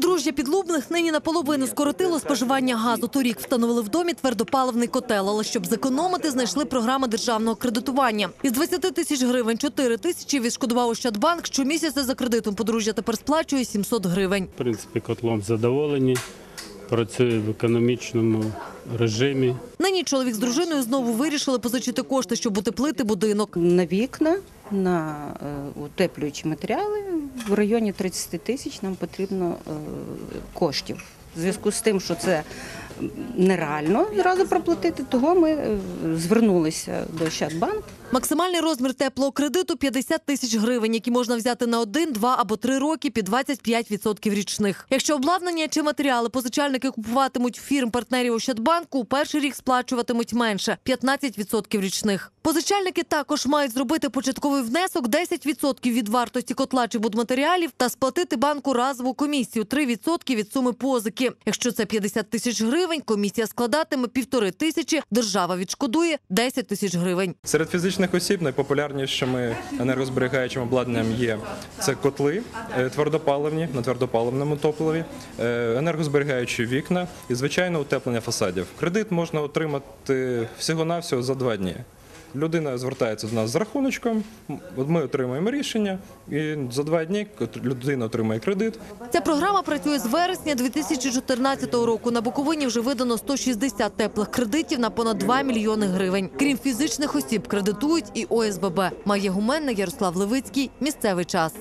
Подружжя підлубних нині наполовину скоротило споживання газу. Торік встановили в домі твердопаливний котел, але щоб зекономити, знайшли програми державного кредитування. Із 20 тисяч гривень 4 тисячі відшкодував Ощадбанк. Щомісяця за кредитом подружжя тепер сплачує 700 гривень. В принципі, котлом задоволені, працює в економічному режимі. Нині чоловік з дружиною знову вирішили позичити кошти, щоб утеплити будинок. на вікна, на е, утеплюючі матеріали в районі 30 тисяч нам потрібно е, коштів. В зв'язку з тим, що це нереально зразу проплатити, того ми е, звернулися до Ощадбанк. Максимальний розмір теплого кредиту 50 тисяч гривень, які можна взяти на один, два або три роки під 25% річних. Якщо обладнання чи матеріали позичальники купуватимуть фірм партнерів Ощадбанку, у перший рік сплачуватимуть менше 15% річних. Позичальники також мають зробити початковий внесок 10% від вартості котла чи будматеріалів та сплатити банку разову комісію 3% від суми позики. Якщо це 50 тисяч гривень, комісія складатиме півтори тисячі. Держава відшкодує 10 тисяч гривень. Серед фізичних осіб найпопулярнішими енергозберігаючим обладнанням є це котли е, твердопаливні на твердопаливному топливі, е, енергозберігаючі вікна і звичайно утеплення фасадів. Кредит можна отримати всього-навсього за два дні. Людина звертається до нас з рахуночком, ми отримуємо рішення, і за два дні людина отримує кредит. Ця програма працює з вересня 2014 року. На Буковині вже видано 160 теплих кредитів на понад 2 мільйони гривень. Крім фізичних осіб, кредитують і ОСББ. Має гуменна Ярослав Левицький. Місцевий час.